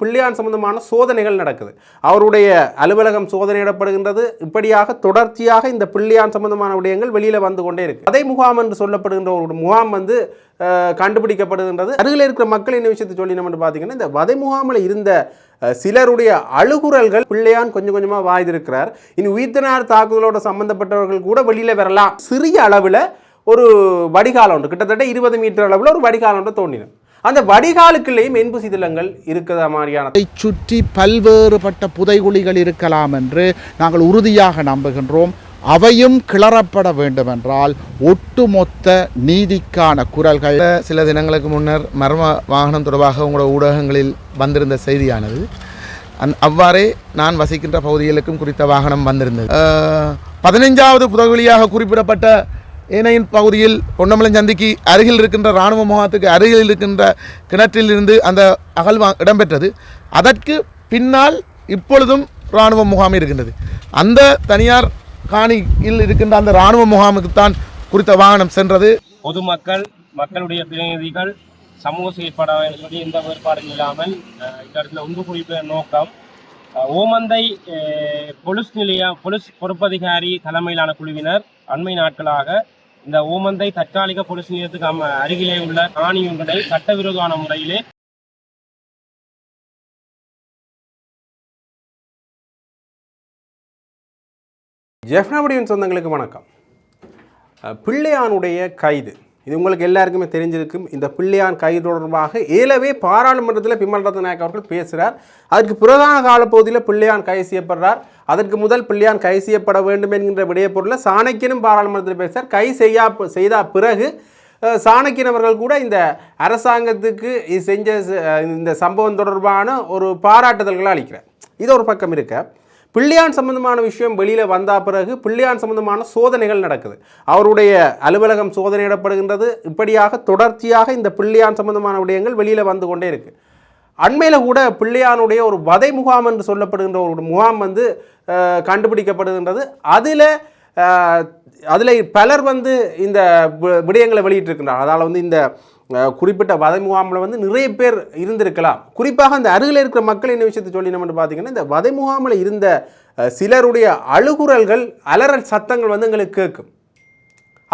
பிள்ளையான் சம்பந்தமான சோதனைகள் நடக்குது. அவருடைய அலுவலகம் சோதனையிடப்படுகின்றது. இப்படியாக தொடர்ச்சியாக இந்த பிள்ளையான் சம்பந்தமான விடயங்கள் வெளியில் வந்து கொண்டே இருக்கு. அதே முகாம் என்று சொல்லப்படுகின்ற ஒரு முகாம் வந்து கண்டுபிடிக்கப்படுகின்றது. அருகில் இருக்கிற மக்கள் என்ன விஷயத்தை சொல்லினோம் என்று பார்த்தீங்கன்னா இந்த வதை முகாமில் இருந்த சிலருடைய அழுகுரல்கள் பிள்ளையான் கொஞ்சம் கொஞ்சமாக வாய்ந்திருக்கிறார். இனி உயிர்த்தனார் தாக்குதலோட சம்பந்தப்பட்டவர்கள் கூட வெளியில் வரலாம். சிறிய அளவில் ஒரு வடிகாலம் ஒன்று கிட்டத்தட்ட இருபது மீட்டர் அளவில் ஒரு வடிகாலம் ஒன்று தோண்டினோம் அந்த வடிகாலுக்குள்ளேயும் மென்பு சிதிலங்கள் இருக்கிற மாதிரியான அதை சுற்றி பல்வேறுபட்ட புதைகுழிகள் இருக்கலாம் என்று நாங்கள் உறுதியாக நம்புகின்றோம். அவையும் கிளறப்பட வேண்டுமென்றால் ஒட்டுமொத்த நீதிக்கான குரல்கள். சில தினங்களுக்கு முன்னர் மர்ம வாகனம் தொடர்பாக உங்களோட ஊடகங்களில் வந்திருந்த செய்தியானது. அந் அவ்வாறே நான் வசிக்கின்ற பகுதிகளுக்கும் குறித்த வாகனம் வந்திருந்தது. பதினைஞ்சாவது புதகுலியாக குறிப்பிடப்பட்ட ஏனையின் பகுதியில் பொன்னமலை சந்திக்கு அருகில் இருக்கின்ற இராணுவ முகாத்துக்கு அருகில் இருக்கின்ற கிணற்றிலிருந்து அந்த அகழ்வா இடம்பெற்றது. அதற்கு பின்னால் இப்பொழுதும் இராணுவ முகாம் இருக்கின்றது. அந்த தனியார் காணியில் இருக்கின்ற அந்த இராணுவ முகாமுக்குத்தான் குறித்த வாகனம் சென்றது. பொதுமக்கள் மக்களுடைய பிரதிநிதிகள் சமூக செயற்பாடாளர்கள் சொல்லி எந்த வேறுபாடும் இல்லாமல் அஹ், இந்த இடத்துல குறிப்பிட நோக்கம் ஓமந்தை பொலிஸ் நிலையம் பொலிஸ் பொறுப்பதிகாரி தலைமையிலான குழுவினர் அண்மை நாட்களாக இந்த ஊமந்தை தற்காலிக பொலிஸ் நிலையத்துக்கு அருகிலே உள்ள காணி ஒன்றை சட்டவிரோதமான முறையிலே ஜெஃப்னாபடியின் சொந்தங்களுக்கு வணக்கம். பிள்ளையானுடைய கைது. இது உங்களுக்கு எல்லாருக்குமே தெரிஞ்சிருக்கும். இந்த பிள்ளையான் கைது தொடர்பாக ஏலவே பாராளுமன்றத்தில் பிமல் நாயக் அவர்கள் பேசுகிறார் அதற்கு பிரதான காலப்பகுதியில் பிள்ளையான் கைது செய்யப்படுறார் அதற்கு முதல் பிள்ளையான் கைது செய்யப்பட வேண்டும் என்கின்ற விடய சாணக்கியனும் பாராளுமன்றத்தில் பேசுகிறார் கை செய்யா செய்த பிறகு சாணக்கியனவர்கள் சாணக்கியன் அவர்கள் கூட இந்த அரசாங்கத்துக்கு செஞ்ச இந்த சம்பவம் தொடர்பான ஒரு பாராட்டுதல்களை அளிக்கிறார். இது ஒரு பக்கம் இருக்க. பிள்ளையான் சம்பந்தமான விஷயம் வெளியில் வந்த பிறகு பிள்ளையான் சம்பந்தமான சோதனைகள் நடக்குது. அவருடைய அலுவலகம் சோதனையிடப்படுகின்றது. இப்படியாக தொடர்ச்சியாக இந்த பிள்ளையான் சம்பந்தமான விடயங்கள் வெளியில் வந்து கொண்டே இருக்கு. அண்மையில் கூட பிள்ளையானுடைய ஒரு வதை முகாம் என்று சொல்லப்படுகின்ற ஒரு முகாம் வந்து கண்டுபிடிக்கப்படுகின்றது. அதில் அதில் பலர் வந்து இந்த விடயங்களை வெளியிட்டிருக்கின்றார் அதால் வந்து இந்த குறிப்பிட்ட வதை முகாமில் வந்து நிறைய பேர் இருந்திருக்கலாம். குறிப்பாக அந்த அருகில் இருக்கிற மக்கள் என்ன விஷயத்தை சொல்லினோம்னு பார்த்தீங்கன்னா இந்த வதை முகாமில் இருந்த சிலருடைய அழுகுரல்கள் அலறல் சத்தங்கள் வந்து எங்களுக்கு கேட்கும்.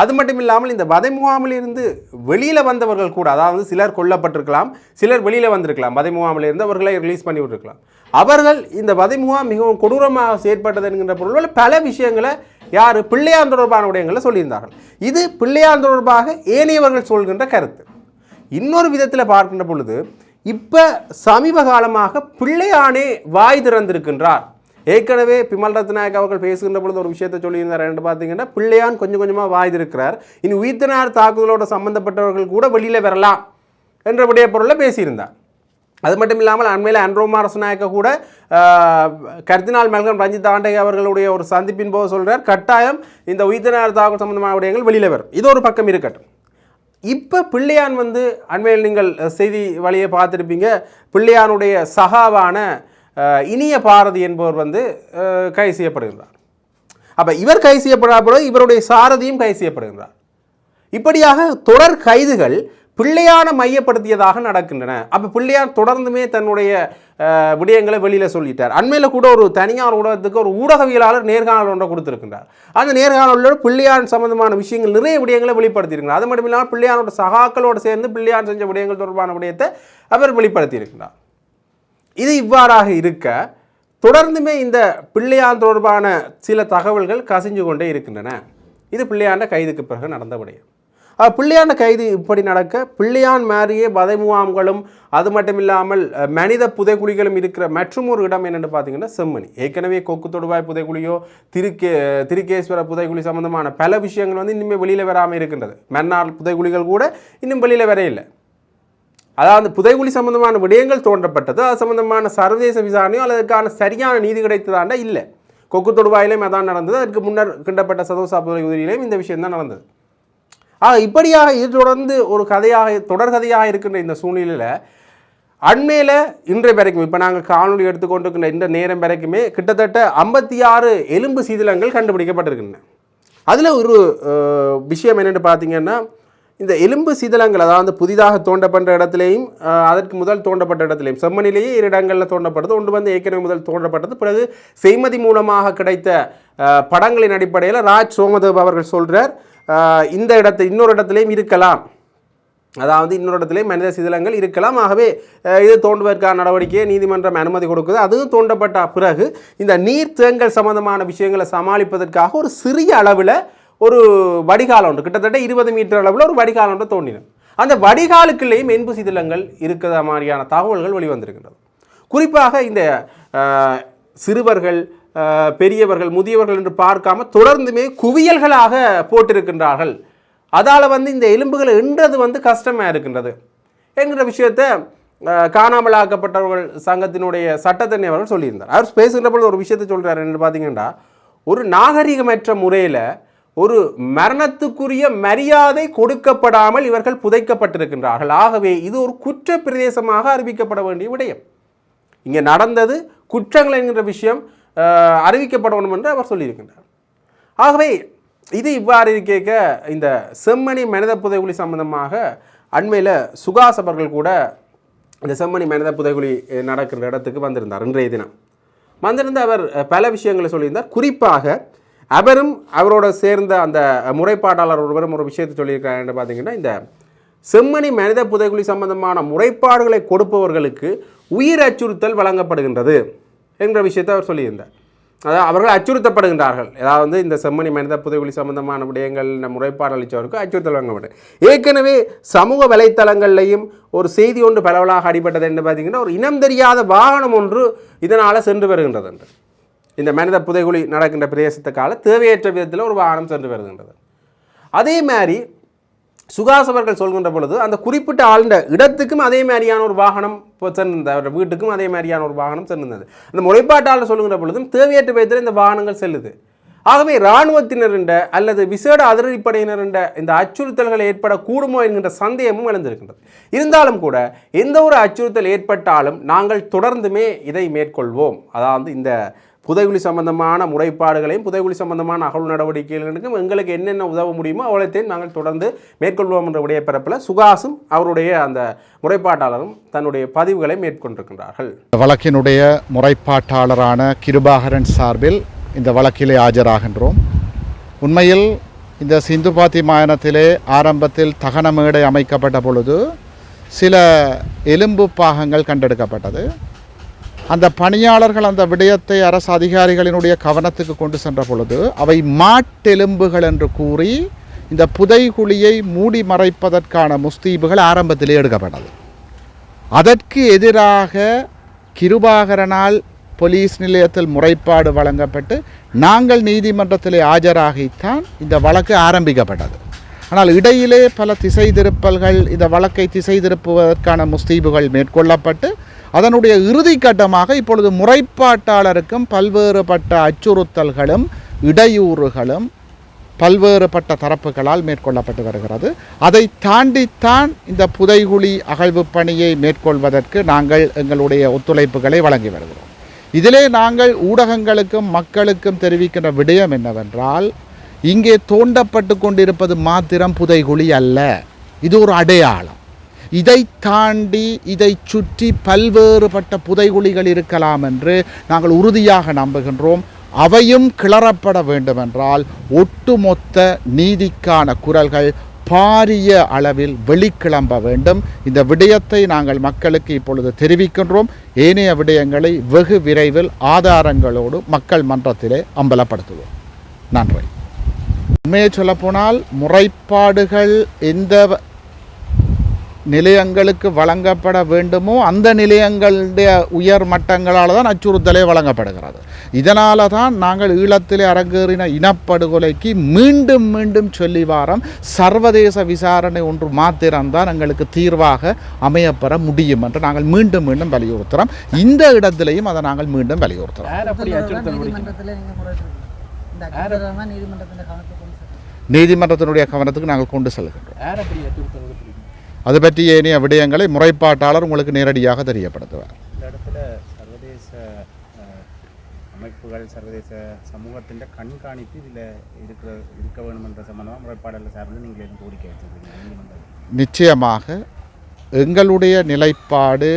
அது மட்டும் இல்லாமல் இந்த வதை முகாமில் இருந்து வெளியில் வந்தவர்கள் கூட அதாவது சிலர் கொல்லப்பட்டிருக்கலாம் சிலர் வெளியில் வந்திருக்கலாம். வதை முகாமில் இருந்து அவர்களை ரிலீஸ் பண்ணி விட்டுருக்கலாம். அவர்கள் இந்த வதை முகாம் மிகவும் கொடூரமாக செயற்பட்டது என்கின்ற பொருள் பல விஷயங்களை யார் பிள்ளையான் தொடர்பான விடயங்களை சொல்லியிருந்தார்கள். இது பிள்ளையான் தொடர்பாக ஏனையவர்கள் சொல்கின்ற கருத்து. இன்னொரு விதத்தில் பார்க்கின்ற பொழுது இப்போ சமீப காலமாக பிள்ளையானே வாய் திறந்திருக்கின்றார். ஏற்கனவே பிமல் ரத்நாயக் அவர்கள் பேசுகின்ற பொழுது ஒரு விஷயத்தை சொல்லியிருந்தார். என்று பார்த்தீங்கன்னா பிள்ளையான் கொஞ்சம் கொஞ்சமாக வாய் இனி உயிர்த்தனார் தாக்குதலோட சம்பந்தப்பட்டவர்கள் கூட வெளியில் வரலாம் என்றபடிய பொருளில் பேசியிருந்தார். அது மட்டும் இல்லாமல் அண்மையில் அன்ரோமா ரசநாயக்க கூட கர்தினால் மெல்கம் ரஞ்சித் ஆண்டே அவர்களுடைய ஒரு சந்திப்பின் போது சொல்கிறார் கட்டாயம் இந்த உயிர்த்தனார் தாக்குதல் சம்பந்தமான விடயங்கள் வெளியில் வரும். இது ஒரு பக்கம் இருக்கட்டும். இப்போ பிள்ளையான் வந்து அண்மையில் நீங்கள் செய்தி வழியை பார்த்துருப்பீங்க. பிள்ளையானுடைய சகாவான இனிய பாரதி என்பவர் வந்து கைது செய்யப்படுகின்றார். அப்போ இவர் கைது செய்யப்படாத இவருடைய சாரதியும் கைது செய்யப்படுகின்றார். இப்படியாக தொடர் கைதுகள் பிள்ளையான மையப்படுத்தியதாக நடக்கின்றன. அப்போ பிள்ளையார் தொடர்ந்துமே தன்னுடைய விடயங்களை வெளியில் சொல்லிட்டார். அண்மையில் கூட ஒரு தனியார் ஊடகத்துக்கு ஒரு ஊடகவியலாளர் நேர்காணல் ஒன்றை கொடுத்துருக்கின்றார். அந்த நேர்காணலோட பிள்ளையார் சம்பந்தமான விஷயங்கள் நிறைய விடயங்களை வெளிப்படுத்தியிருக்கிறார் அது மட்டும் இல்லாமல் பிள்ளையாரோட சகாக்களோடு சேர்ந்து பிள்ளையார் செஞ்ச விடயங்கள் தொடர்பான விடயத்தை அவர் வெளிப்படுத்தியிருக்கிறார் இது இவ்வாறாக இருக்க தொடர்ந்துமே இந்த பிள்ளையான் தொடர்பான சில தகவல்கள் கசிஞ்சு கொண்டே இருக்கின்றன. இது பிள்ளையாண்ட கைதுக்கு பிறகு நடந்த விடயம். பிள்ளையான கைது இப்படி நடக்க பிள்ளையான் மாறியே பதை முகாம்களும் அது மட்டும் இல்லாமல் மனித புதைக்குழிகளும் இருக்கிற மற்றும் ஒரு இடம் என்னென்னு பார்த்தீங்கன்னா செம்மணி. ஏற்கனவே கொக்கு தொடுவாய் புதைக்குழியோ திருக்கே திருக்கேஸ்வர புதைக்குழி சம்பந்தமான பல விஷயங்கள் வந்து இன்னுமே வெளியில் வராமல் இருக்கின்றது. மன்னார் புதைக்குழிகள் கூட இன்னும் வெளியில் வர இல்லை. அதாவது புதைகுழி சம்பந்தமான விடயங்கள் தோன்றப்பட்டது. அது சம்பந்தமான சர்வதேச விசாரணையோ அல்லது சரியான நீதி கிடைத்ததாண்டா இல்லை. கொக்கு தொடுவாயிலையும் அதான் நடந்தது. அதற்கு முன்னர் கிண்டப்பட்ட சதோசா புதைகுதிரியிலையும் இந்த விஷயம் தான் நடந்தது. ஆக இப்படியாக இது தொடர்ந்து ஒரு கதையாக தொடர்கதையாக இருக்கின்ற இந்த சூழ்நிலையில் அண்மையில் இன்றைய வரைக்கும் இப்போ நாங்கள் காணொலி எடுத்துக்கொண்டிருக்கின்ற இந்த நேரம் வரைக்குமே கிட்டத்தட்ட ஐம்பத்தி ஆறு எலும்பு சீதிலங்கள் கண்டுபிடிக்கப்பட்டிருக்கின்றன. அதில் ஒரு விஷயம் என்னென்னு பார்த்தீங்கன்னா இந்த எலும்பு சீதளங்கள் அதாவது புதிதாக தோண்டப்பட்ட இடத்துலையும் அதற்கு முதல் தோண்டப்பட்ட இடத்துலையும் செம்மனிலேயே இரு இடங்களில் தோண்டப்பட்டது ஒன்று வந்து ஏற்கனவே முதல் தோண்டப்பட்டது பிறகு செய்மதி மூலமாக கிடைத்த படங்களின் அடிப்படையில் ராஜ் சோமதேவ் அவர்கள் சொல்கிறார் இந்த இடத்து இன்னொரு இடத்துலையும் இருக்கலாம். அதாவது இன்னொரு இடத்துலையும் மனித சிதிலங்கள் இருக்கலாம். ஆகவே இது தோண்டுவதற்கான நடவடிக்கையை நீதிமன்றம் அனுமதி கொடுக்குது. அதுவும் தோண்டப்பட்ட பிறகு இந்த நீர் தேங்கல் சம்பந்தமான விஷயங்களை சமாளிப்பதற்காக ஒரு சிறிய அளவில் ஒரு வடிகாலம் ஒன்று கிட்டத்தட்ட இருபது மீட்டர் அளவில் ஒரு வடிகாலம் ஒன்று தோண்டினோம் அந்த வடிகாலுக்குள்ளேயும் மென்பு சிதிலங்கள் இருக்கிற மாதிரியான தகவல்கள் வெளிவந்திருக்கின்றது. குறிப்பாக இந்த சிறுவர்கள் பெரியவர்கள் முதியவர்கள் என்று பார்க்காம தொடர்ந்துமே குவியல்களாக போட்டிருக்கின்றார்கள். அதால் வந்து இந்த எலும்புகளை எண்றது வந்து கஷ்டமாக இருக்கின்றது. என்கிற விஷயத்தை காணாமலாக்கப்பட்டவர்கள் சங்கத்தினுடைய சட்டத்தண்ணி அவர்கள் சொல்லியிருந்தார். அவர் பேசுகிற பொழுது ஒரு விஷயத்தை சொல்கிறார் என்று பார்த்தீங்கன்னா ஒரு நாகரிகமற்ற முறையில் ஒரு மரணத்துக்குரிய மரியாதை கொடுக்கப்படாமல் இவர்கள் புதைக்கப்பட்டிருக்கின்றார்கள். ஆகவே இது ஒரு குற்ற பிரதேசமாக அறிவிக்கப்பட வேண்டிய விடயம். இங்கே நடந்தது குற்றங்கள் என்கிற விஷயம் அறிவிக்கப்படணும் என்று அவர் சொல்லியிருக்கின்றார். ஆகவே இது இவ்வாறு கேட்க இந்த செம்மணி மனித புதைகுழி சம்பந்தமாக அண்மையில் சுகாஸ் அவர்கள் கூட இந்த செம்மணி மனித புதைகுழி நடக்கிற இடத்துக்கு வந்திருந்தார் இன்றைய தினம். வந்திருந்த அவர் பல விஷயங்களை சொல்லியிருந்தார். குறிப்பாக அவரும் அவரோட சேர்ந்த அந்த முறைப்பாட்டாளர் ஒருவரும் ஒரு விஷயத்தை சொல்லியிருக்காரு என்று பார்த்தீங்கன்னா இந்த செம்மணி மனித புதைகுழி சம்பந்தமான முறைப்பாடுகளை கொடுப்பவர்களுக்கு உயிர் அச்சுறுத்தல் வழங்கப்படுகின்றது. என்ற விஷயத்தை அவர் சொல்லியிருந்தார். அதாவது அவர்கள் அச்சுறுத்தப்படுகின்றார்கள். அதாவது வந்து இந்த செம்மணி மனித புதைகுலி சம்பந்தமான விடயங்கள் இந்த முறைப்பாடு அளித்தவருக்கு அச்சுறுத்தல் வழங்கப்பட்டது. ஏற்கனவே சமூக வலைத்தளங்கள்லையும் ஒரு செய்தி ஒன்று பரவலாக அடிபட்டது என்று பார்த்தீங்கன்னா ஒரு இனம் தெரியாத வாகனம் ஒன்று இதனால் சென்று வருகின்றது என்று. இந்த மனித புதைகுழி நடக்கின்ற பிரதேசத்துக்கால தேவையற்ற விதத்தில் ஒரு வாகனம் சென்று வருகின்றது. அதே மாதிரி சுகாஸ் அவர்கள் சொல்கின்ற பொழுது அந்த குறிப்பிட்ட ஆழ்ந்த இடத்துக்கும் அதே மாதிரியான ஒரு வாகனம் இப்போ சென்றிருந்தது. அவருடைய வீட்டுக்கும் அதே மாதிரியான ஒரு வாகனம் சென்றிருந்தது. அந்த முறைப்பாட்டாளர் சொல்லுகின்ற பொழுதும் தேவையற்ற விதத்தில் இந்த வாகனங்கள் செல்லுது. ஆகவே இராணுவத்தினருண்ட அல்லது விசேட அதிரடிப்படையினருண்ட இந்த அச்சுறுத்தல்கள் ஏற்படக்கூடுமோ என்கின்ற சந்தேகமும் எழுந்திருக்கின்றது. இருந்தாலும் கூட எந்த ஒரு அச்சுறுத்தல் ஏற்பட்டாலும் நாங்கள் தொடர்ந்துமே இதை மேற்கொள்வோம். அதாவது இந்த புதைகுழி சம்பந்தமான முறைப்பாடுகளையும் புதைகுழி சம்பந்தமான அகழ்வு நடவடிக்கைகளுக்கும் எங்களுக்கு என்னென்ன உதவ முடியுமோ அவ்வளோத்தையும் நாங்கள் தொடர்ந்து மேற்கொள்வோம் என்ற உடைய பிறப்பில் சுகாசும் அவருடைய அந்த முறைப்பாட்டாளரும் தன்னுடைய பதிவுகளை மேற்கொண்டிருக்கின்றார்கள். வழக்கினுடைய முறைப்பாட்டாளரான கிருபாகரன் சார்பில் இந்த வழக்கிலே ஆஜராகின்றோம். உண்மையில் இந்த சிந்து பாத்தி மாயனத்திலே ஆரம்பத்தில் தகன மேடை அமைக்கப்பட்ட பொழுது சில எலும்பு பாகங்கள் கண்டெடுக்கப்பட்டது. அந்த பணியாளர்கள் அந்த விடயத்தை அரசு அதிகாரிகளினுடைய கவனத்துக்கு கொண்டு சென்ற பொழுது அவை மாட்டெலும்புகள் என்று கூறி இந்த புதைகுழியை மூடி மறைப்பதற்கான முஸ்தீபுகள் ஆரம்பத்திலே எடுக்கப்பட்டது. அதற்கு எதிராக கிருபாகரனால் போலீஸ் நிலையத்தில் முறைப்பாடு வழங்கப்பட்டு நாங்கள் நீதிமன்றத்திலே ஆஜராகித்தான் இந்த வழக்கு ஆரம்பிக்கப்பட்டது. ஆனால் இடையிலே பல திசை திருப்பல்கள் இந்த வழக்கை திசை திருப்புவதற்கான முஸ்தீபுகள் மேற்கொள்ளப்பட்டு அதனுடைய இறுதி கட்டமாக இப்பொழுது முறைப்பாட்டாளருக்கும் பல்வேறுபட்ட அச்சுறுத்தல்களும் இடையூறுகளும் பல்வேறுபட்ட தரப்புகளால் மேற்கொள்ளப்பட்டு வருகிறது. அதை தாண்டித்தான் இந்த புதைகுழி அகழ்வு பணியை மேற்கொள்வதற்கு நாங்கள் எங்களுடைய ஒத்துழைப்புகளை வழங்கி வருகிறோம். இதிலே நாங்கள் ஊடகங்களுக்கும் மக்களுக்கும் தெரிவிக்கின்ற விடயம் என்னவென்றால் இங்கே தோண்டப்பட்டு கொண்டிருப்பது மாத்திரம் புதைகுழி அல்ல. இது ஒரு அடையாளம். இதை தாண்டி இதை சுற்றி பல்வேறுபட்ட புதைகுழிகள் இருக்கலாம் என்று நாங்கள் உறுதியாக நம்புகின்றோம். அவையும் கிளறப்பட வேண்டுமென்றால் ஒட்டுமொத்த நீதிக்கான குரல்கள் பாரிய அளவில் வெளிக்கிளம்ப வேண்டும். இந்த விடயத்தை நாங்கள் மக்களுக்கு இப்பொழுது தெரிவிக்கின்றோம். ஏனைய விடயங்களை வெகு விரைவில் ஆதாரங்களோடு மக்கள் மன்றத்திலே அம்பலப்படுத்துவோம். நன்றி. உண்மையை சொல்லப்போனால் முறைப்பாடுகள் எந்த நிலையங்களுக்கு வழங்கப்பட வேண்டுமோ அந்த நிலையங்களுடைய உயர் மட்டங்களால் தான் அச்சுறுத்தலே வழங்கப்படுகிறது. இதனால தான் நாங்கள் ஈழத்திலே அரங்கேறின இனப்படுகொலைக்கு மீண்டும் மீண்டும் சொல்லி வாரம் சர்வதேச விசாரணை ஒன்று மாத்திரம்தான் எங்களுக்கு தீர்வாக அமையப்பெற முடியும் என்று நாங்கள் மீண்டும் மீண்டும் வலியுறுத்துகிறோம் இந்த இடத்திலையும் அதை நாங்கள் மீண்டும் வலியுறுத்துகிறோம். நீதிமன்றத்தினுடைய கவனத்துக்கு நாங்கள் கொண்டு செல்கின்றோம். அது பற்றி ஏனைய விடயங்களை முறைப்பாட்டாளர் உங்களுக்கு நேரடியாக தெரியப்படுத்துவார். இந்த இடத்துல சர்வதேச அமைப்புகள் சர்வதேச சமூகத்தின் கண்காணிப்பு இதில் இருக்கிற இருக்க வேண்டும் என்ற சம்பந்தமாக முறைப்பாடல் சார்ந்து நீங்கள் எதுவும் கோரிக்கை வச்சிருக்கீங்க நிச்சயமாக எங்களுடைய நிலைப்பாடு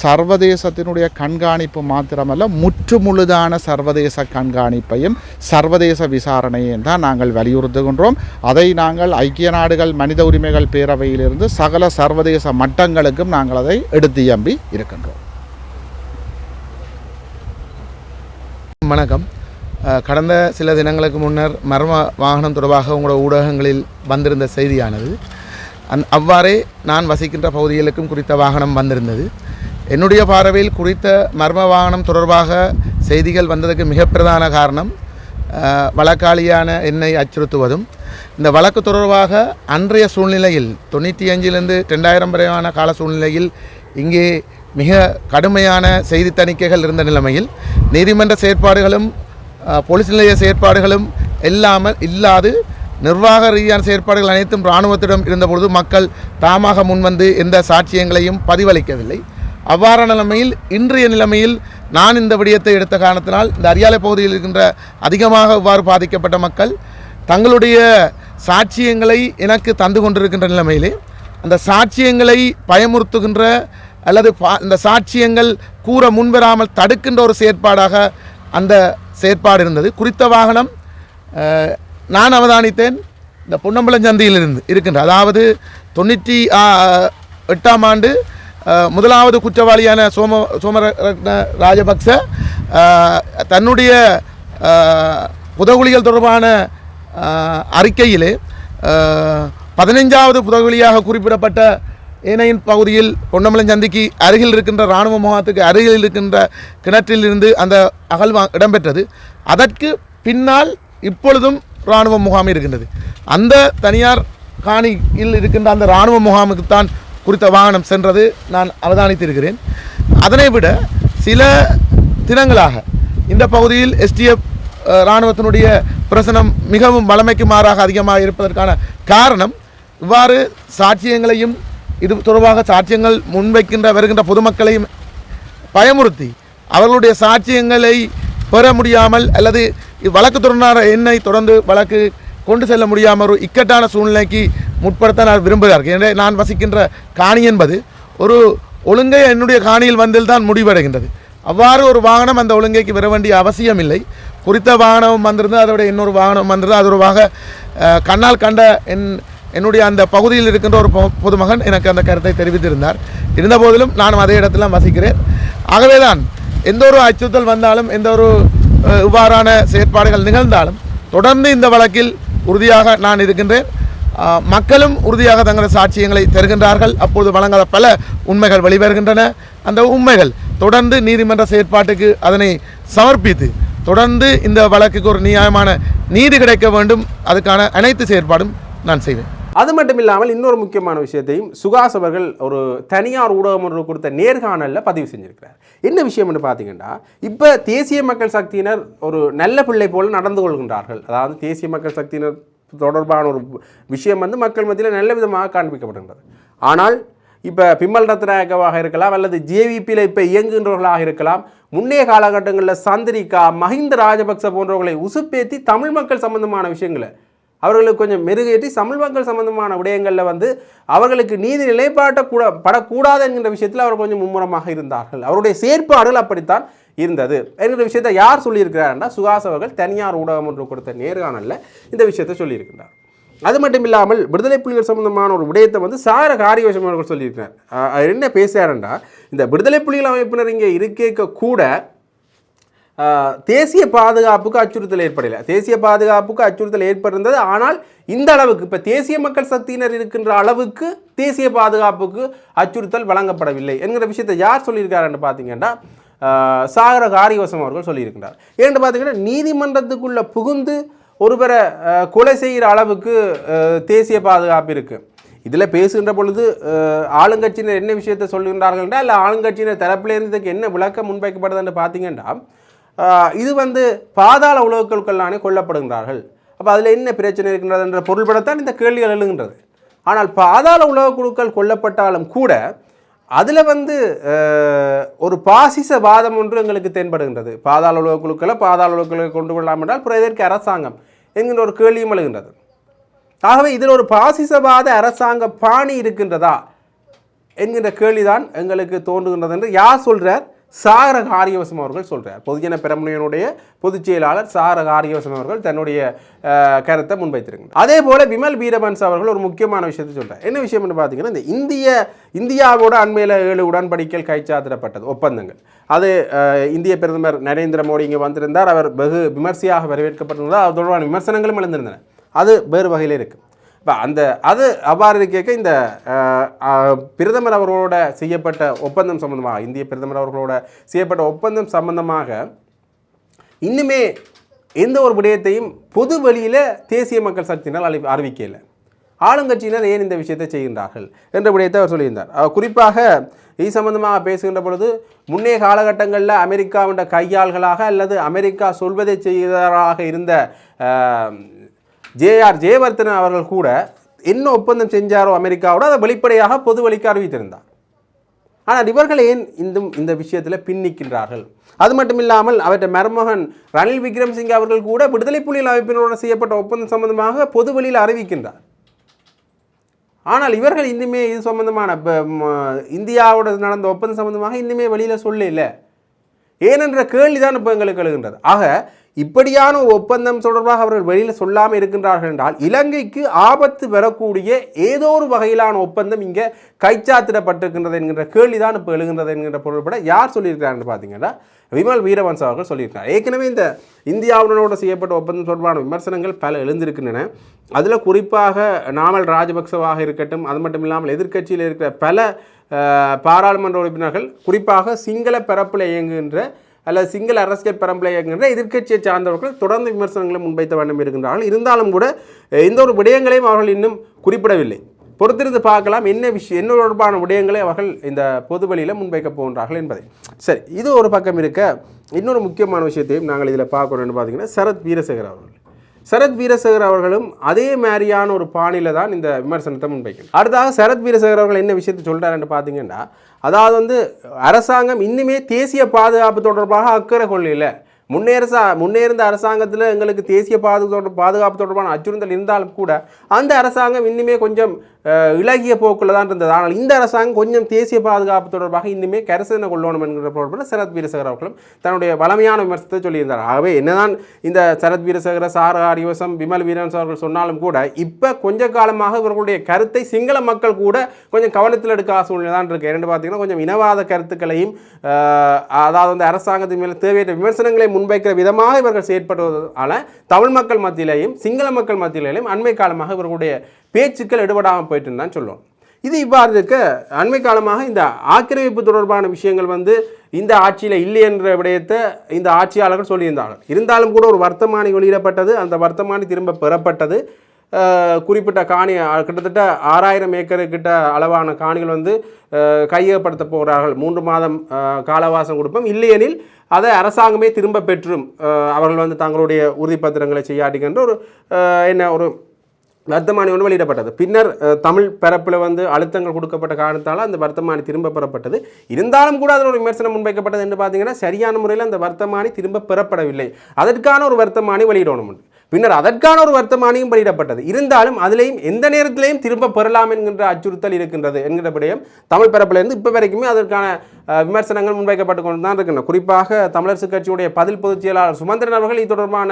சர்வதேசத்தினுடைய கண்காணிப்பு மாத்திரமல்ல முற்றுமுழுதான சர்வதேச கண்காணிப்பையும் சர்வதேச விசாரணையையும் தான் நாங்கள் வலியுறுத்துகின்றோம். அதை நாங்கள் ஐக்கிய நாடுகள் மனித உரிமைகள் பேரவையிலிருந்து சகல சர்வதேச மட்டங்களுக்கும் நாங்கள் அதை எடுத்து எம்பி இருக்கின்றோம். வணக்கம். கடந்த சில தினங்களுக்கு முன்னர் மர்ம வாகனம் தொடர்பாக உங்களோட ஊடகங்களில் வந்திருந்த செய்தியானது அந் அவ்வாறே நான் வசிக்கின்ற பகுதிகளுக்கும் குறித்த வாகனம் வந்திருந்தது. என்னுடைய பார்வையில் குறித்த மர்ம வாகனம் தொடர்பாக செய்திகள் வந்ததுக்கு மிக பிரதான காரணம் வழக்காளியான என்னை அச்சுறுத்துவதும். இந்த வழக்கு தொடர்பாக அன்றைய சூழ்நிலையில் தொண்ணூற்றி அஞ்சிலிருந்து ரெண்டாயிரம் வரையான கால சூழ்நிலையில் இங்கே மிக கடுமையான செய்தி தணிக்கைகள் இருந்த நிலைமையில் நீதிமன்ற செயற்பாடுகளும் போலீஸ் நிலைய செயற்பாடுகளும் இல்லாமல் இல்லாது நிர்வாக ரீதியான செயற்பாடுகள் அனைத்தும் இராணுவத்திடம் இருந்தபொழுது மக்கள் தாமாக முன்வந்து எந்த சாட்சியங்களையும் பதிவளிக்கவில்லை. அவ்வாறான நிலைமையில் இன்றைய நிலைமையில் நான் இந்த விடயத்தை எடுத்த காரணத்தினால் இந்த அரியாலை பகுதியில் இருக்கின்ற அதிகமாக இவ்வாறு பாதிக்கப்பட்ட மக்கள் தங்களுடைய சாட்சியங்களை எனக்கு தந்து கொண்டிருக்கின்ற நிலைமையிலே அந்த சாட்சியங்களை பயமுறுத்துகின்ற அல்லது பா- இந்த சாட்சியங்கள் கூற முன்வராமல் தடுக்கின்ற ஒரு செயற்பாடாக அந்த செயற்பாடு இருந்தது. குறித்த வாகனம் நான் அவதானித்தேன். இந்த பொன்னம்பலம் சந்தையில் இருந்து இருக்கின்ற அதாவது தொண்ணூற்றி எட்டாம் ஆண்டு முதலாவது குற்றவாளியான சோம சோமரத்ன ராஜபக்ச தன்னுடைய அஹ், புதகுலிகள் தொடர்பான அறிக்கையிலே பதினைஞ்சாவது புதகுலியாக குறிப்பிடப்பட்ட ஏனையின் பகுதியில் பொன்னமலம் சந்திக்கு அருகில் இருக்கின்ற இராணுவ முகாத்துக்கு அருகில் இருக்கின்ற கிணற்றில் இருந்து அந்த அகழ்வா இடம்பெற்றது. அதற்கு பின்னால் இப்பொழுதும் இராணுவ முகாம் இருக்கின்றது. அந்த தனியார் காணியில் இருக்கின்ற அந்த இராணுவ முகாமுக்குத்தான் குறித்த வாகனம் சென்றது நான் அவதானித்திருக்கிறேன். அதனை விட சில தினங்களாக இந்த பகுதியில் எஸ்டிஎஃப் இராணுவத்தினுடைய பிரசனம் மிகவும் வளமைக்கு மாறாக அதிகமாக இருப்பதற்கான காரணம் இவ்வாறு சாட்சியங்களையும் இது தொடர்பாக சாட்சியங்கள் முன்வைக்கின்ற வருகின்ற பொதுமக்களையும் பயமுறுத்தி அவர்களுடைய சாட்சியங்களை பெற முடியாமல் அல்லது வழக்கு தொடர்னார எண்ணை தொடர்ந்து வழக்கு கொண்டு செல்ல முடியாமல் ஒரு இக்கட்டான சூழ்நிலைக்கு முற்படுத்த நான் விரும்புகிறார்கள் எனவே நான் வசிக்கின்ற காணி என்பது ஒரு ஒழுங்கை என்னுடைய காணியில் வந்தில் தான் முடிவடைகின்றது. அவ்வாறு ஒரு வாகனம் அந்த ஒழுங்கைக்கு வர வேண்டிய அவசியம் இல்லை குறித்த வாகனம் வந்திருந்து அதோட இன்னொரு வாகனம் வந்திருந்து அது ஒரு கண்ணால் கண்ட என் என்னுடைய அந்த பகுதியில் இருக்கின்ற ஒரு பொ- பொதுமகன் எனக்கு அந்த கருத்தை தெரிவித்திருந்தார். இருந்தபோதிலும் நானும் அதே இடத்துல வசிக்கிறேன். ஆகவேதான் எந்த ஒரு அச்சுறுத்தல் வந்தாலும் எந்த ஒரு இவ்வாறான செயற்பாடுகள் நிகழ்ந்தாலும் தொடர்ந்து இந்த வழக்கில் உறுதியாக நான் இருக்கின்றேன். மக்களும் உறுதியாக தங்களது சாட்சியங்களை தருகின்றார்கள். அப்பொழுது வழங்காத பல உண்மைகள் வெளிவருகின்றன. அந்த உண்மைகள் தொடர்ந்து நீதிமன்ற செயற்பாட்டுக்கு அதனை சமர்ப்பித்து தொடர்ந்து இந்த வழக்குக்கு ஒரு நியாயமான நீதி கிடைக்க வேண்டும். அதுக்கான அனைத்து செயற்பாடும் நான் செய்வேன். அது மட்டும் இல்லாமல் இன்னொரு முக்கியமான விஷயத்தையும் சுகாஸ் அவர்கள் ஒரு தனியார் ஊடகம் ஒன்று கொடுத்த நேர்காணலில் பதிவு செஞ்சிருக்கிறார். என்ன விஷயம்னு பார்த்தீங்கன்னா இப்போ தேசிய மக்கள் சக்தியினர் ஒரு நல்ல பிள்ளை போல நடந்து கொள்கின்றார்கள். அதாவது தேசிய மக்கள் சக்தியினர் தொடர்பான ஒரு விஷயம் வந்து மக்கள் மத்தியில் நல்ல விதமாக காண்பிக்கப்படுகின்றது. ஆனால் இப்போ பிம்மல் ரத்நாயக்கவாக இருக்கலாம் அல்லது ஜேவிபியில் இப்போ இயங்குகின்றவர்களாக இருக்கலாம் முன்னைய காலகட்டங்களில் சந்திரிகா மஹிந்த ராஜபக்ச போன்றவர்களை உசுப்பேத்தி தமிழ் மக்கள் சம்பந்தமான விஷயங்களை அவர்களுக்கு கொஞ்சம் மெருகேற்றி தமிழ் மக்கள் சம்பந்தமான விடயங்களில் வந்து அவர்களுக்கு நீதி நிலைப்பாட்ட கூட படக்கூடாது என்கின்ற விஷயத்தில் அவர் கொஞ்சம் மும்முரமாக இருந்தார்கள். அவருடைய செயற்பாடுகள் அப்படித்தான் இருந்தது. என்கிற விஷயத்தை யார் சொல்லியிருக்கிறார்னா சுகாஸ் அவர்கள் தனியார் ஊடகம் ஒன்று கொடுத்த நேர்காணலில் இந்த விஷயத்தை சொல்லியிருக்கிறார் அது மட்டும் இல்லாமல் விடுதலை புலிகள் சம்பந்தமான ஒரு விடயத்தை வந்து சார காரியவசம் அவர்கள் சொல்லியிருக்கிறார். அவர் என்ன பேசுகிறாருன்னா இந்த விடுதலை புலிகள் அமைப்பினர் இங்கே இருக்க கூட தேசிய பாதுகாப்புக்கு அச்சுறுத்தல் ஏற்படலை. தேசிய பாதுகாப்புக்கு அச்சுறுத்தல் ஏற்பட்டிருந்தது. ஆனால் இந்த அளவுக்கு இப்போ தேசிய மக்கள் சக்தியினர் இருக்கின்ற அளவுக்கு தேசிய பாதுகாப்புக்கு அச்சுறுத்தல் வழங்கப்படவில்லை என்கிற விஷயத்தை யார் சொல்லியிருக்காருன்னு பார்த்தீங்கன்னா சாகர காரிவசம் அவர்கள் சொல்லியிருக்கிறார். ஏன்னு பார்த்தீங்கன்னா நீதிமன்றத்துக்குள்ளே புகுந்து ஒருவரை கொலை செய்கிற அளவுக்கு தேசிய பாதுகாப்பு இருக்குது இதில் பேசுகின்ற பொழுது ஆளுங்கட்சியினர் என்ன விஷயத்தை சொல்லுகின்றார்கள்னா இல்லை ஆளுங்கட்சியினர் தரப்பிலேருந்ததுக்கு என்ன விளக்கம் முன்வைக்கப்படுதுன்னு பார்த்தீங்கன்னா இது வந்து பாதாள உலகங்களுக்கெல்லானே கொல்லப்படுகின்றார்கள். அப்போ அதில் என்ன பிரச்சனை இருக்கின்றது என்ற பொருள்படத்தான் இந்த கேள்விகள் எழுகின்றது. ஆனால் பாதாள உலக குழுக்கள் கொல்லப்பட்டாலும் கூட அதில் வந்து ஒரு பாசிசவாதம் ஒன்று எங்களுக்கு தென்படுகின்றது. பாதாள உலக குழுக்களை பாதாள உலக கொண்டு கொள்ளலாம் என்றால் பிறகு எதற்கு அரசாங்கம் என்கின்ற ஒரு கேள்வியும் எழுகின்றது. ஆகவே இதில் ஒரு பாசிசவாத அரசாங்க பாணி இருக்கின்றதா என்கின்ற கேள்விதான் எங்களுக்கு தோன்றுகின்றது என்று யார் சொல்கிறார் சாரக காரியவசம் அவர்கள் சொல்கிறார் பொதுஜன பெரமுனையனுடைய பொதுச் செயலாளர் சாகர காரியவசம் அவர்கள் தன்னுடைய கருத்தை முன்வைத்திருக்கிறார் அதே போல் விமல் வீரபன்ஸ் அவர்கள் ஒரு முக்கியமான விஷயத்தை சொல்கிறார் என்ன விஷயம் என்று பார்த்தீங்கன்னா இந்த இந்திய இந்தியாவோட அண்மையில் ஏழு உடன்படிக்கைகள் கைச்சாத்திடப்பட்டது ஒப்பந்தங்கள். அது இந்திய பிரதமர் நரேந்திர மோடி இங்கே வந்திருந்தார். அவர் வெகு விமர்சையாக வரவேற்கப்பட்டிருந்தார். அது தொடர்பான விமர்சனங்களும் எழுந்திருந்தன. அது வேறு வகையில் இருக்குது இப்போ அந்த அது அவ்வாறு கேட்க இந்த பிரதமர் அவர்களோட செய்யப்பட்ட ஒப்பந்தம் சம்பந்தமாக இந்திய பிரதமர் அவர்களோட செய்யப்பட்ட ஒப்பந்தம் சம்பந்தமாக இன்னுமே எந்த ஒரு விடயத்தையும் பொது வழியில் தேசிய மக்கள் சக்தியினால் அறி அறிவிக்கல. ஆளுங்கட்சியினர் ஏன் இந்த விஷயத்தை செய்கின்றார்கள் என்ற விடயத்தை அவர் சொல்லியிருந்தார். குறிப்பாக இது சம்பந்தமாக பேசுகின்ற பொழுது முன்னே காலகட்டங்களில் அமெரிக்காவின் கையாள்களாக அல்லது அமெரிக்கா சொல்வதை செய்தவராக இருந்த ஜேஆர் ஜெயவர்தன அவர்கள் கூட என்ன ஒப்பந்தம் செஞ்சாரோ அமெரிக்காவோட அதை வெளிப்படையாக பொது வழிக்கு அறிவித்திருந்தார். ஆனால் இவர்கள் ஏன் இந்த இந்த விஷயத்தில் பின்னிக்கின்றார்கள்? அது மட்டும் இல்லாமல் அவற்றை மருமகன் ரணில் விக்ரம்சிங்கே அவர்கள் கூட விடுதலை புலிகள் அமைப்பினருடன் செய்யப்பட்ட ஒப்பந்தம் சம்பந்தமாக பொது வழியில் அறிவிக்கின்றார். ஆனால் இவர்கள் இன்னுமே இது சம்பந்தமான இந்தியாவோட நடந்த ஒப்பந்தம் சம்பந்தமாக இன்னுமே வெளியில் இல்லை ஏனென்ற கேள்விதான் இப்போ எங்களுக்கு எழுகின்றது. ஆக இப்படியான ஒரு ஒப்பந்தம் தொடர்பாக அவர்கள் வெளியில் சொல்லாமல் இருக்கின்றார்கள் என்றால் இலங்கைக்கு ஆபத்து வரக்கூடிய ஏதோ ஒரு வகையிலான ஒப்பந்தம் இங்கே கைச்சாத்திடப்பட்டிருக்கின்றது என்கின்ற கேள்விதான் இப்போ எழுகின்றது என்கின்ற பொருள்பட யார் சொல்லியிருக்கிறார்கள் பார்த்தீங்கன்னா விமல் வீரவன்ச அவர்கள் சொல்லியிருக்கார் ஏற்கனவே இந்த இந்தியாவுடனோடு செய்யப்பட்ட ஒப்பந்தம் தொடர்பான விமர்சனங்கள் பல எழுந்திருக்கின்றன. அதில் குறிப்பாக நாமல் ராஜபக்சவாக இருக்கட்டும் அது மட்டும் இல்லாமல் எதிர்க்கட்சியில் இருக்கிற பல பாராளுமன்ற உறுப்பினர்கள் குறிப்பாக சிங்கள பரப்பில் இயங்குகின்ற அல்லது சிங்கள அரசியல் பரம்பில் இயங்குகின்ற எதிர்க்கட்சியை சார்ந்தவர்கள் தொடர்ந்து விமர்சனங்களை முன்வைத்த வண்ணம் இருக்கின்றார்கள். இருந்தாலும் கூட எந்த ஒரு விடயங்களையும் அவர்கள் இன்னும் குறிப்பிடவில்லை. பொறுத்திருந்து பார்க்கலாம் என்ன விஷயம் என்ன தொடர்பான விடயங்களை அவர்கள் இந்த பொது வழியில் முன்வைக்க போகின்றார்கள் என்பதை. சரி இது ஒரு பக்கம் இருக்க இன்னொரு முக்கியமான விஷயத்தையும் நாங்கள் இதில் பார்க்கணும்னு பார்த்தீங்கன்னா சரத் வீரசேகர் அவர்கள். சரத் வீரசேகர் அவர்களும் அதே மாதிரியான ஒரு பாணியில் தான் இந்த விமர்சனத்தை முன்வைக்கணும். அடுத்ததாக சரத் வீரசேகர் அவர்கள் என்ன விஷயத்தை சொல்கிறாருன்னு பார்த்தீங்கன்னா அதாவது வந்து அரசாங்கம் இன்னுமே தேசிய பாதுகாப்பு தொடர்பாக அக்கறை கொள்ளையில் முன்னேறசா முன்னேறிந்த அரசாங்கத்தில் எங்களுக்கு தேசிய பாதுகாப்பு பாதுகாப்பு தொடர்பான அச்சுறுத்தல் இருந்தாலும் கூட அந்த அரசாங்கம் இன்னுமே கொஞ்சம் இலகிய போக்கில் தான் இருந்தது. ஆனால் இந்த அரசாங்கம் கொஞ்சம் தேசிய பாதுகாப்பு தொடர்பாக இன்னுமே கரிசனை கொள்ளணும் என்கிற பொருட்பட சரத் வீரசேகர் அவர்களும் தன்னுடைய வளமையான விமர்சனத்தை சொல்லியிருந்தார். ஆகவே என்னதான் இந்த சரத் வீரசேகர சார ஆரிவசம் விமல் வீரன் அவர்கள் சொன்னாலும் கூட இப்போ கொஞ்ச காலமாக இவர்களுடைய கருத்தை சிங்கள மக்கள் கூட கொஞ்சம் கவனத்தில் எடுக்க சூழ்நிலை தான் இருக்குது இரண்டு பார்த்தீங்கன்னா கொஞ்சம் இனவாத கருத்துக்களையும் அதாவது வந்து அரசாங்கத்தின் மேலே தேவையற்ற விமர்சனங்களை முன்வைக்கிற விதமாக இவர்கள் செயற்படுவதால தமிழ் மக்கள் மத்தியிலேயும் சிங்கள மக்கள் மத்தியிலேயும் அண்மை காலமாக இவர்களுடைய பேச்சுக்கள் எடுபடாமல் போயிட்டு தான் சொல்லுவோம் இது இவ்வாறு இருக்க அண்மை காலமாக இந்த ஆக்கிரமிப்பு தொடர்பான விஷயங்கள் வந்து இந்த ஆட்சியில் இல்லை என்ற விடயத்தை இந்த ஆட்சியாளர்கள் சொல்லியிருந்தார்கள். இருந்தாலும் கூட ஒரு வர்த்தமானி வெளியிடப்பட்டது அந்த வர்த்தமானி திரும்ப பெறப்பட்டது. குறிப்பிட்ட காணி கிட்டத்தட்ட ஆறாயிரம் ஏக்கர் கிட்ட அளவான காணிகள் வந்து கையகப்படுத்த போகிறார்கள் மூன்று மாதம் காலவாசம் கொடுப்போம். இல்லையெனில் அதை அரசாங்கமே திரும்ப பெற்றும். அவர்கள் வந்து தங்களுடைய உறுதிப்பத்திரங்களை செய்யாட்டுகின்ற ஒரு என்ன ஒரு வர்த்தமானி ஒன்று வெளியிடப்பட்டது. பின்னர் தமிழ் பரப்பில் வந்து அழுத்தங்கள் கொடுக்கப்பட்ட காரணத்தால் அந்த வர்த்தமானி திரும்ப பெறப்பட்டது. இருந்தாலும் கூட அதில் ஒரு விமர்சனம் முன்வைக்கப்பட்டது என்று பார்த்தீங்கன்னா சரியான முறையில் அந்த வர்த்தமானி திரும்ப பெறப்படவில்லை. அதற்கான ஒரு வர்த்தமானி வெளியிடணும் உண்டு. பின்னர் அதற்கான ஒரு வர்த்தமானியும் வெளியிடப்பட்டது. இருந்தாலும் அதிலேயும் எந்த நேரத்திலையும் திரும்ப பெறலாம் என்கின்ற அச்சுறுத்தல் இருக்கின்றது என்கிற விடயம் தமிழ் பரப்பிலிருந்து இப்போ வரைக்குமே அதற்கான விமர்சனங்கள் முன்வைக்கப்பட்டு கொண்டு தான் இருக்கின்றன. குறிப்பாக தமிழரசு கட்சியுடைய பதில் பொதுச் செயலாளர் சுமந்திரன் அவர்கள் இது தொடர்பான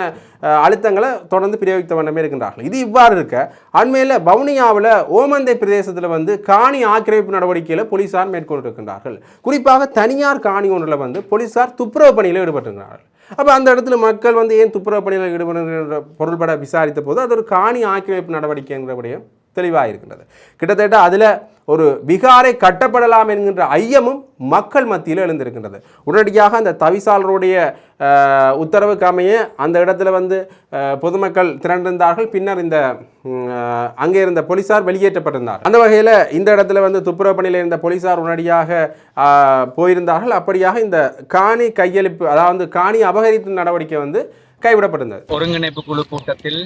அழுத்தங்களை தொடர்ந்து பிரயோகித்த வண்ணமே இருக்கின்றார்கள். இது இவ்வாறு இருக்க அண்மையில் வவுனியாவில் ஓமந்தை பிரதேசத்தில் வந்து காணி ஆக்கிரமிப்பு நடவடிக்கையில் போலீசார் மேற்கொண்டிருக்கின்றார்கள். குறிப்பாக தனியார் காணி ஒன்றில் வந்து போலீசார் துப்புரவு பணியில் ஈடுபட்டிருக்கிறார்கள். அப்போ அந்த இடத்துல மக்கள் வந்து ஏன் துப்புரவு பணியில் ஈடுபடுகின்ற பொருள்பட விசாரித்த போது அது ஒரு காணி ஆக்கிரமிப்பு நடவடிக்கைங்கிறபடியும் தெளிவாக இருக்கின்றது கிட்டத்தட்ட அதில் ஒரு விகாரை கட்டப்படலாம் என்கின்ற ஐயமும் மக்கள் மத்தியில் எழுந்திருக்கின்றது. உடனடியாக அந்த தவிசாளருடைய உத்தரவுக்கு அமைய அந்த இடத்துல வந்து பொதுமக்கள் திரண்டிருந்தார்கள். பின்னர் இந்த அங்கே இருந்த போலீசார் வெளியேற்றப்பட்டிருந்தார் அந்த வகையில் இந்த இடத்துல வந்து துப்புரவு பணியில் இருந்த போலீசார் உடனடியாக போயிருந்தார்கள். அப்படியாக இந்த காணி கையளிப்பு அதாவது காணி அபகரிப்பு நடவடிக்கை வந்து கைவிடப்பட்டிருந்தது. ஒருங்கிணைப்பு குழு கூட்டத்தில்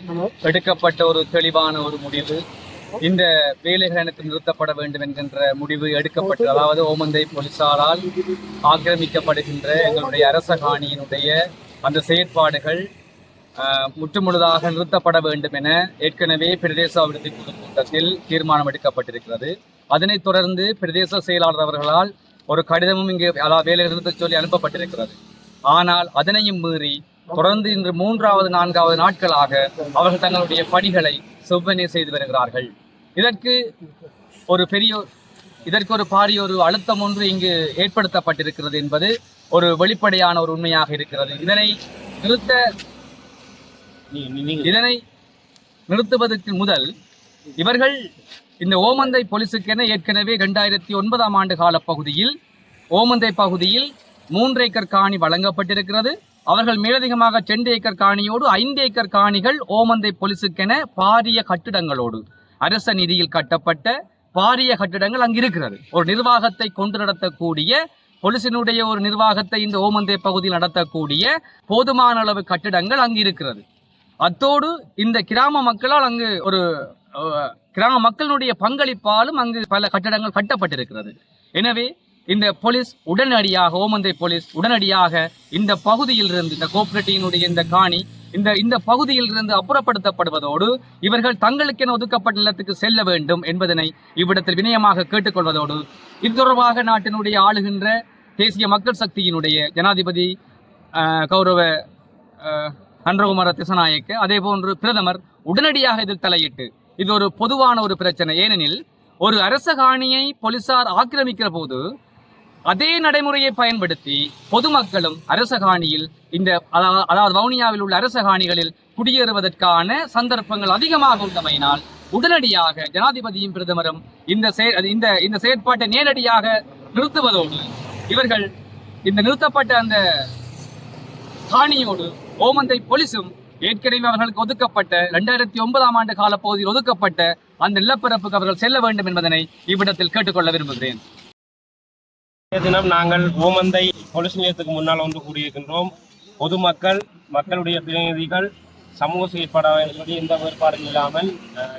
எடுக்கப்பட்ட ஒரு தெளிவான ஒரு முடிவு. இந்த வேலைகள் அனைத்தும் நிறுத்தப்பட வேண்டும் என்கின்ற முடிவு எடுக்கப்பட்டு அதாவது ஓமந்தை போலீசாரால் ஆக்கிரமிக்கப்படுகின்ற எங்களுடைய அரச காணியினுடைய அந்த செயற்பாடுகள் ஆஹ், முற்றுமுழுதாக நிறுத்தப்பட வேண்டும் என ஏற்கனவே பிரதேச அபிவிருத்தி குழு கூட்டத்தில் தீர்மானம் எடுக்கப்பட்டிருக்கிறது. அதனைத் தொடர்ந்து பிரதேச செயலாளர் அவர்களால் ஒரு கடிதமும் இங்கு அதாவது வேலைகள் சொல்லி அனுப்பப்பட்டிருக்கிறது. ஆனால் அதனையும் மீறி தொடர்ந்து இன்று மூன்றாவது நான்காவது நாட்களாக அவர்கள் தங்களுடைய பணிகளை செவ்வனே செய்து வருகிறார்கள். இதற்கு ஒரு பெரிய இதற்கு ஒரு பாரிய ஒரு அழுத்தம் ஒன்று இங்கு ஏற்படுத்தப்பட்டிருக்கிறது என்பது ஒரு வெளிப்படையான ஒரு உண்மையாக இருக்கிறது. இதனை நிறுத்த இதனை நிறுத்துவதற்கு முதல் இவர்கள் இந்த ஓமந்தை போலீஸுக்கென ஏற்கனவே ரெண்டாயிரத்தி ஒன்பதாம் ஆண்டு கால பகுதியில் ஓமந்தை பகுதியில் மூன்று ஏக்கர் காணி வழங்கப்பட்டிருக்கிறது. அவர்கள் மேலதிகமாக செண்டு ஏக்கர் காணியோடு ஐந்து ஏக்கர் காணிகள் ஓமந்தை போலீஸுக்கென பாரிய கட்டிடங்களோடு அரச நிதியில் கட்டப்பட்ட பாரிய கட்டிடங்கள் அங்கு இருக்கிறது. ஒரு நிர்வாகத்தை கொண்டு நடத்தக்கூடிய பொலிசினுடைய ஒரு நிர்வாகத்தை இந்த ஓமந்தே பகுதியில் நடத்தக்கூடிய போதுமான அளவு கட்டிடங்கள் அங்கு இருக்கிறது. அத்தோடு இந்த கிராம மக்களால் அங்கு ஒரு கிராம மக்களுடைய பங்களிப்பாலும் அங்கு பல கட்டடங்கள் கட்டப்பட்டிருக்கிறது. எனவே இந்த போலீஸ் உடனடியாக ஓமந்தை போலீஸ் உடனடியாக இந்த பகுதியில் இருந்து இந்த கோஆபரேட்டிவினுடைய இந்த காணி இந்த இந்த பகுதியில் இருந்து அப்புறப்படுத்தப்படுவதோடு இவர்கள் தங்களுக்கென ஒதுக்கப்பட்ட நிலத்துக்கு செல்ல வேண்டும் என்பதனை இவ்விடத்தில் வினயமாக கேட்டுக்கொள்வதோடு இது தொடர்பாக நாட்டினுடைய ஆளுகின்ற தேசிய மக்கள் சக்தியினுடைய ஜனாதிபதி கௌரவ அன்றகுமார திசநாயக்க அதே போன்று பிரதமர் உடனடியாக இதில் தலையிட்டு இது ஒரு பொதுவான ஒரு பிரச்சனை. ஏனெனில் ஒரு அரச காணியை போலீசார் ஆக்கிரமிக்கிற போது அதே நடைமுறையை பயன்படுத்தி பொதுமக்களும் அரச காணியில் இந்த அதாவது வவுனியாவில் உள்ள அரச காணிகளில் குடியேறுவதற்கான சந்தர்ப்பங்கள் அதிகமாக உள்ளமையினால் உடனடியாக ஜனாதிபதியும் பிரதமரும் இந்த செய- அது இந்த இந்த செயற்பாட்டை நேரடியாக நிறுத்துவதோடு இவர்கள் இந்த நிறுத்தப்பட்ட அந்த காணியோடு ஓமந்தை போலீஸும் ஏற்கனவே அவர்களுக்கு ஒதுக்கப்பட்ட இரண்டாயிரத்தி ஒன்பதாம் ஆண்டு கால பகுதியில் ஒதுக்கப்பட்ட அந்த நிலப்பரப்புக்கு அவர்கள் செல்ல வேண்டும் என்பதனை இவ்விடத்தில் கேட்டுக்கொள்ள விரும்புகிறேன். தினம் நாங்கள் ஓமந்தை போலீஸ் நிலையத்துக்கு முன்னால் வந்து கூடியிருக்கின்றோம். பொதுமக்கள் மக்களுடைய பிரதிநிதிகள் சமூக செயற்பாடாளர் எந்த வேறுபாடும் இல்லாமல்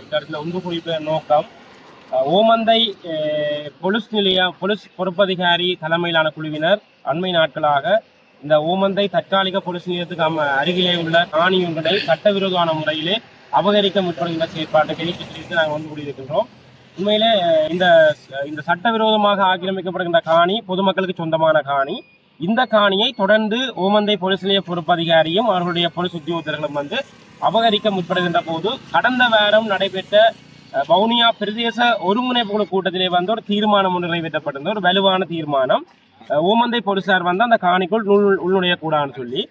இந்த இடத்துல ஒன்று குறிப்பிட நோக்கம் ஓமந்தை பொலிஸ் போலீஸ் நிலைய போலீஸ் பொறுப்பதிகாரி தலைமையிலான குழுவினர் அண்மை நாட்களாக இந்த ஓமந்தை தற்காலிக போலீஸ் நிலையத்துக்கு அம அருகிலே உள்ள காணி ஒன்றினை சட்டவிரோதமான முறையிலே அபகரிக்க முற்படுகின்ற செயற்பாட்டை கைப்பற்றி நாங்கள் வந்து கூடியிருக்கின்றோம். உண்மையிலே இந்த இந்த சட்டவிரோதமாக ஆக்கிரமிக்கப்படுகின்ற காணி பொதுமக்களுக்கு சொந்தமான காணி. இந்த காணியை தொடர்ந்து ஓமந்தை போலீஸ் நிலைய பொறுப்பதிகாரியும் அவர்களுடைய போலீஸ் உத்தியோகத்தர்களும் வந்து அபகரிக்க முற்படுகின்ற போது கடந்த வாரம் நடைபெற்ற வவுனியா பிரதேச ஒருங்கிணைப்பு குழு கூட்டத்திலே வந்து ஒரு தீர்மானம் ஒன்று நிறைவேற்றப்பட்டிருந்த ஒரு வலுவான தீர்மானம். ஓமந்தை போலீசார் வந்து அந்த காணிக்குள் உள் உள்நுழையக்கூடாதுன்னு சொல்லி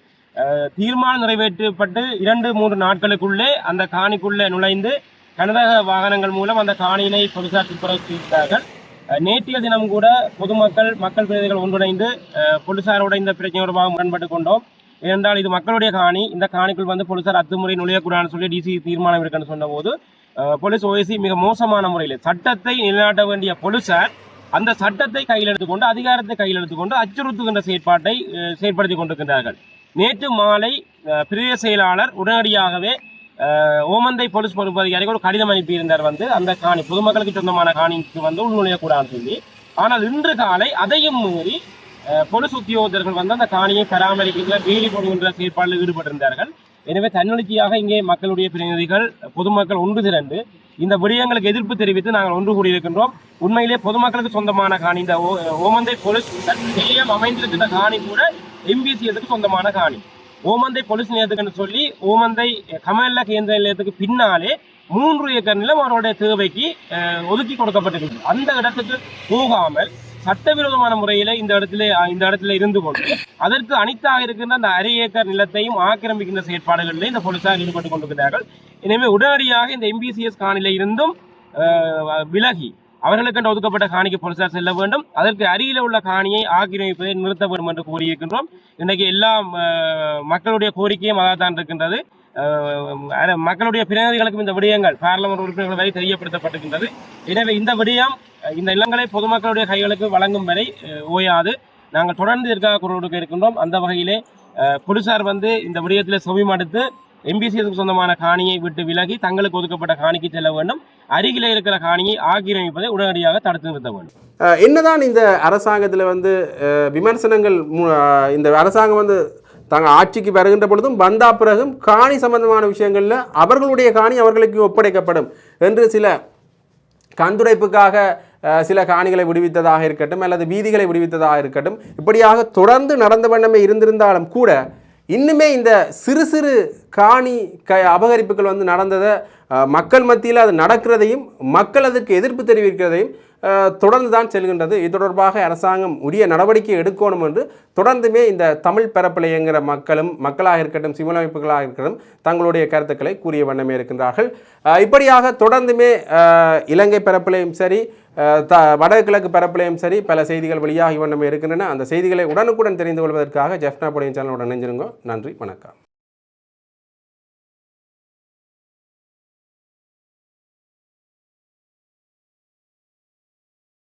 தீர்மானம் நிறைவேற்றப்பட்டு இரண்டு மூன்று நாட்களுக்குள்ளே அந்த காணிக்குள்ளே நுழைந்து கனரக வாகனங்கள் மூலம் அந்த காணியினை போலீசார் துப்புரவு நேற்றைய தினம் கூட பொதுமக்கள் மக்கள் பிரதிநிதிகள் ஒன்றிணைந்து அஹ், போலீசாரோட இந்த பிரச்சனை தொடர்பாக முரண்பட்டு கொண்டோம். ஏனென்றால் இது மக்களுடைய காணி. இந்த காணிக்குள் வந்து போலீசார் அத்துமுறை நுழையக்கூடாதுன்னு சொல்லி டிசி தீர்மானம் இருக்குன்னு சொன்னபோது போலீஸ் ஓஎசி மிக மோசமான முறையில் சட்டத்தை நிலைநாட்ட வேண்டிய போலீசார் அந்த சட்டத்தை கையில் எடுத்துக்கொண்டு அதிகாரத்தை கையில் எடுத்துக்கொண்டு அச்சுறுத்துகின்ற செயற்பாட்டை செயற்படுத்தி கொண்டிருக்கின்றார்கள். நேற்று மாலை அஹ், பிரதேச செயலாளர் உடனடியாகவே ஓமந்தை போலீஸ் பொறுப்பு அதிகாரிக்கு ஒரு கடிதம் அனுப்பியிருந்தார் வந்து. அந்த காணி பொதுமக்களுக்கு சொந்தமான காணிக்கு வந்து உள்நுழையக்கூடாதுன்னு சொல்லி. ஆனால் இன்று காலை அதையும் மீறி பொலிஸ் உத்தியோகத்தர்கள் வந்து அந்த காணியை பராமரிக்கின்ற வேலி போடுகின்ற செயற்பாடில் ஈடுபட்டிருந்தார்கள். எனவே தன்னெழுச்சியாக இங்கே மக்களுடைய பிரதிநிதிகள் பொதுமக்கள் ஒன்று திரண்டு இந்த விடயங்களுக்கு எதிர்ப்பு தெரிவித்து நாங்கள் ஒன்று கூடியிருக்கின்றோம். உண்மையிலே பொதுமக்களுக்கு சொந்தமான காணி இந்த ஓ- ஓமந்தை போலீஸ் நிலையம் அமைந்திருக்கின்ற காணி கூட எம்பிசிஎஸ்க்கு சொந்தமான காணி. ஓமந்தை பொலிஸ் நிலையத்துக்குன்னு சொல்லி ஓமந்தை கமல்ல கேந்திர நிலையத்துக்கு பின்னாலே மூன்று ஏக்கர் நிலம் அவருடைய தேவைக்கு ஒதுக்கி கொடுக்கப்பட்டிருக்கிறது. அந்த இடத்துக்கு போகாமல் சட்டவிரோதமான முறையில இந்த இடத்துல இந்த இடத்துல இருந்து கொண்டு அதற்கு அனைத்தாக இருக்கின்ற அந்த அரை ஏக்கர் நிலத்தையும் ஆக்கிரமிக்கின்ற செயற்பாடுகளில் இந்த போலீசார் ஈடுபட்டு கொண்டிருக்கிறார்கள். எனவே உடனடியாக இந்த எம்பிசிஎஸ் காணில இருந்தும் விலகி அவர்களுக்கென்று ஒதுக்கப்பட்ட காணிக்கு போலீசார் செல்ல வேண்டும். அதற்கு அருகில் உள்ள காணியை ஆக்கிரமிப்பதை நிறுத்த வேண்டும் என்று கூறியிருக்கின்றோம். இன்றைக்கு எல்லா மக்களுடைய கோரிக்கையும் அதாகத்தான் இருக்கின்றது. மக்களுடைய பிரதிநிதிகளுக்கும் இந்த விடயங்கள் பாராளுமன்ற உறுப்பினர்கள் வரை தெரியப்படுத்தப்பட்டிருக்கின்றது. எனவே இந்த விடயம் இந்த இல்லங்களை பொதுமக்களுடைய கைகளுக்கு வழங்கும் வரை ஓயாது. நாங்கள் தொடர்ந்து இதற்காக குரல் கொடுக்க இருக்கின்றோம் அந்த வகையிலே போலீசார் வந்து இந்த விடயத்தில் செவிமடுத்து எம்பிசிஎஸ்க்கு சொந்தமான காணியை விட்டு விலகி தங்களுக்கு ஒதுக்கப்பட்ட காணிக்கு செல்ல வேண்டும்? அருகில் இருக்கிற காணியை ஆக்கிரமிப்பதை உடனடியாக தடுத்து நிறுத்த வேண்டும். என்னதான் இந்த அரசாங்கத்தில் வந்து விமர்சனங்கள் மு- இந்த அரசாங்கம் வந்து தாங்கள் ஆட்சிக்கு வருகின்ற பொழுதும் வந்தா பிறகும் காணி சம்பந்தமான விஷயங்களில் அவர்களுடைய காணி அவர்களுக்கு ஒப்படைக்கப்படும் என்று சில கந்துடைப்புக்காக சில காணிகளை விடுவித்ததாக இருக்கட்டும் அல்லது வீதிகளை விடுவித்ததாக இருக்கட்டும் இப்படியாக தொடர்ந்து நடந்த வண்ணமே இருந்திருந்தாலும் கூட இன்னுமே இந்த சிறு சிறு காணி க அபகரிப்புகள் வந்து நடந்ததை மக்கள் மத்தியில் அது நடக்கிறதையும் மக்கள் அதுக்கு எதிர்ப்பு தெரிவிக்கிறதையும் தொடர்ந்து தான் செல்கின்றது. இது தொடர்பாக அரசாங்கம் உரிய நடவடிக்கை எடுக்கணும் என்று தொடர்ந்துமே இந்த தமிழ் பரப்பில் இயங்குகிற மக்களும் மக்களாக இருக்கட்டும் சிவில் அமைப்புகளாக இருக்கட்டும் தங்களுடைய கருத்துக்களை கூறிய வண்ணமே இருக்கின்றார்கள். இப்படியாக தொடர்ந்துமே இலங்கை பரப்பிலையும் சரி த வடகிழக்கு பரப்பிலையும் சரி பல செய்திகள் வெளியாகி வண்ணமே இருக்கின்றன. அந்த செய்திகளை உடனுக்குடன் தெரிந்து கொள்வதற்காக ஜெஃப்னா புடையின் சேனலோட இணைஞ்சிருங்க நன்றி வணக்கம்.